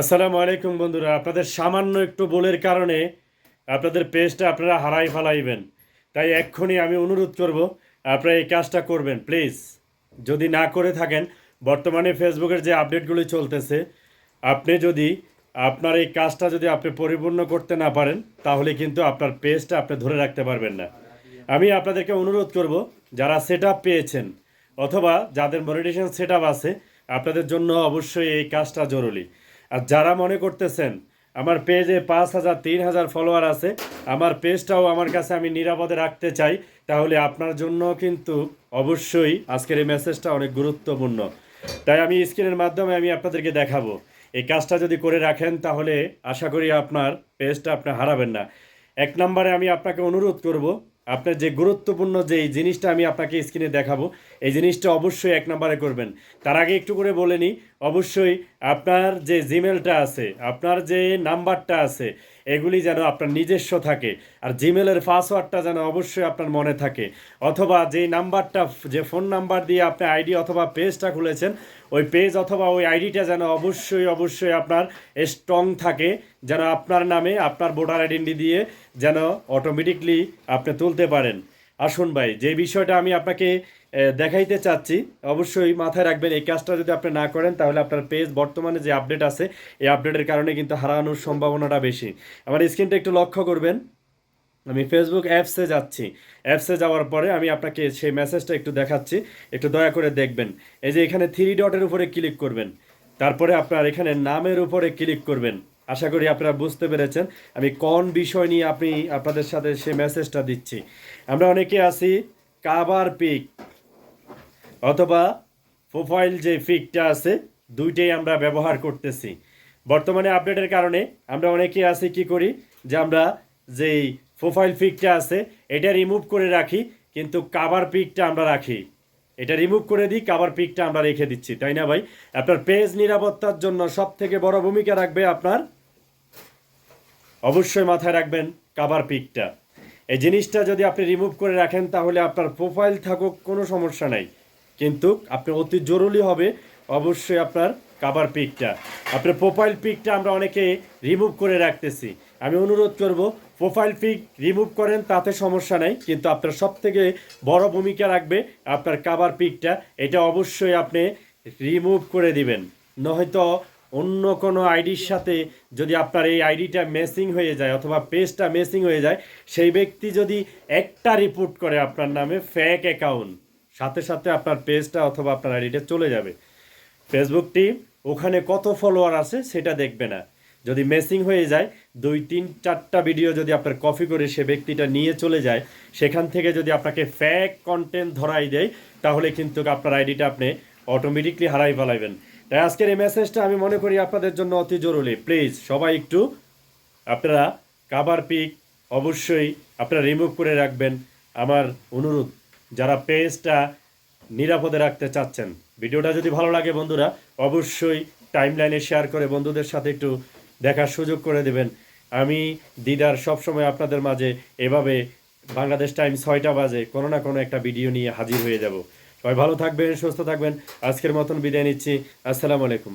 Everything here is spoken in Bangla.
আসসালামু আলাইকুম বন্ধুরা, আপনাদের সামান্য একটু বলের কারণে আপনাদের পেজটা আপনারা হারাই ফালাইবেন। তাই এক্ষুনি আমি অনুরোধ করব, আপনারা এই কাজটা করবেন, প্লিজ। যদি না করে থাকেন, বর্তমানে ফেসবুকের যে আপডেটগুলি চলতেছে, আপনি যদি আপনার এই কাজটা যদি আপনি পরিপূর্ণ করতে না পারেন, তাহলে কিন্তু আপনার পেজটা আপনি ধরে রাখতে পারবেন না। আমি আপনাদেরকে অনুরোধ করব, যারা সেট পেয়েছেন অথবা যাদের মনিটেশন সেট আছে, আপনাদের জন্য অবশ্যই এই কাজটা জরুরি। আর যারা মনে করতেছেন, আমার পেজে পাঁচ হাজার, তিন হাজার ফলোয়ার আছে, আমার পেজটাও আমার কাছে আমি নিরাপদে রাখতে চাই, তাহলে আপনার জন্য কিন্তু অবশ্যই আজকের এই মেসেজটা অনেক গুরুত্বপূর্ণ। তাই আমি স্ক্রিনের মাধ্যমে আমি আপনাদেরকে দেখাবো। এই কাজটা যদি করে রাখেন, তাহলে আশা করি আপনার পেজটা আপনি হারাবেন না। এক নম্বরে আমি আপনাকে অনুরোধ করব আপনার যে গুরুত্বপূর্ণ যে এই জিনিসটা আমি আপনাকে স্ক্রিনে দেখাবো, এই জিনিসটা অবশ্যই এক নম্বরে করবেন। তার আগে একটু করে বলে নিই, অবশ্যই আপনার যে জিমেলটা আছে, আপনার যে নাম্বারটা আছে এগুলি যেন আপনার নিজস্ব থাকে। আর জিমেলের পাসওয়ার্ডটা যেন অবশ্যই আপনার মনে থাকে। অথবা যেই নাম্বারটা, যে ফোন নাম্বার দিয়ে আপনি আইডি অথবা পেজটা খুলেছেন, ওই পেজ অথবা ওই আইডিটা যেন অবশ্যই অবশ্যই আপনার স্ট্রং থাকে। যেন আপনার নামে আপনার ভোটার আইডেন্টি দিয়ে যেন অটোমেটিকলি আপনি তুলতে পারেন। আসুন ভাই, যে বিষয়টা আমি আপনাকে দেখাইতে চাচ্ছি, অবশ্যই মাথায় রাখবেন, এই কাজটা যদি আপনি না করেন, তাহলে আপনার পেজ বর্তমানে যে আপডেট আছে, এই আপডেটের কারণে কিন্তু হারানোর সম্ভাবনাটা বেশি। আমার স্ক্রিনটা একটু লক্ষ্য করবেন। আমি ফেসবুক অ্যাপসে যাচ্ছি। অ্যাপসে যাওয়ার পরে আমি আপনাকে সেই মেসেজটা একটু দেখাচ্ছি। একটু দয়া করে দেখবেন। এই যে এখানে থ্রি ডটের উপরে ক্লিক করবেন। তারপরে আপনার এখানে নামের উপরে ক্লিক করবেন। আশা করি আপনারা বুঝতে পেরেছেন। আমি কোন বিষয় নিয়ে আপনি আপনাদের সাথে সেই মেসেজটা দিচ্ছি। আমরা অনেকে আছি কাবার পিক অথবা প্রোফাইল যে পিকটা আছে, দুইটাই আমরা ব্যবহার করতেছি। বর্তমানে আপডেটের কারণে আমরা অনেকে আছি কি করি, যে আমরা যেই প্রোফাইল পিকটা আছে, এটা রিমুভ করে রাখি, কিন্তু কাবার পিকটা আমরা রাখি। এটা রিমুভ করে দিই, কাবার পিকটা আমরা রেখে দিচ্ছি, তাই না ভাই? আপনার পেজ নিরাপত্তার জন্য সব থেকে বড় ভূমিকা রাখবে আপনার অবশ্যই মাথায় রাখবেন কাবার পিকটা। এই জিনিসটা যদি আপনি রিমুভ করে রাখেন, তাহলে আপনার প্রোফাইল থাকুক, কোনো সমস্যা নাই। কিন্তু আপনি অতি জরুরি হবে অবশ্যই আপনার কাবার পিকটা। আপনার প্রোফাইল পিকটা আমরা অনেকে রিমুভ করে রাখতেছি। আমি অনুরোধ করব প্রোফাইল পিক রিমুভ করেন, তাতে সমস্যা নাই। কিন্তু আপনার সব থেকে বড় ভূমিকা রাখবে আপনার কাবার পিকটা। এটা অবশ্যই আপনি রিমুভ করে দিবেন। নয়তো অন্য কোনো আইডির সাথে যদি আপনার এই আইডিটা মেসিং হয়ে যায় অথবা পেজটা মেসিং হয়ে যায়, সেই ব্যক্তি যদি একটা রিপোর্ট করে আপনার নামে ফেক অ্যাকাউন্ট সাথে সাথে আপনার পেজটা অথবা আপনার আইডিটা চলে যাবে। ফেসবুকটি ওখানে কত ফলোয়ার আছে সেটা দেখবে না। যদি মেসিং হয়ে যায়, দুই, তিন, চারটা ভিডিও যদি আপনার কপি করে সে ব্যক্তিটা নিয়ে চলে যায়, সেখান থেকে যদি আপনাকে ফ্যাক কন্টেন্ট ধরাই দেয়, তাহলে কিন্তু আপনার আইডিটা আপনি অটোমেটিকলি হারাই ফেলাইবেন। তাই আজকের এই মেসেজটা আমি মনে করি আপনাদের জন্য অতি জরুরি। প্লিজ সবাই একটু আপনারা কাবার পিক অবশ্যই আপনারা রিমুভ করে রাখবেন। আমার অনুরোধ, যারা পেজটা নিরাপদে রাখতে চাচ্ছেন, ভিডিওটা যদি ভালো লাগে বন্ধুরা, অবশ্যই টাইমলাইনে শেয়ার করে বন্ধুদের সাথে একটু দেখার সুযোগ করে দেবেন। আমি দিদার সবসময় আপনাদের মাঝে এভাবে বাংলাদেশ টাইম ছয়টা বাজে কোনো না কোনো একটা ভিডিও নিয়ে হাজির হয়ে যাব। সবাই ভালো থাকবেন সুস্থ থাকবেন। আজকের মতন বিদায় নিচ্ছি। আসসালামু আলাইকুম।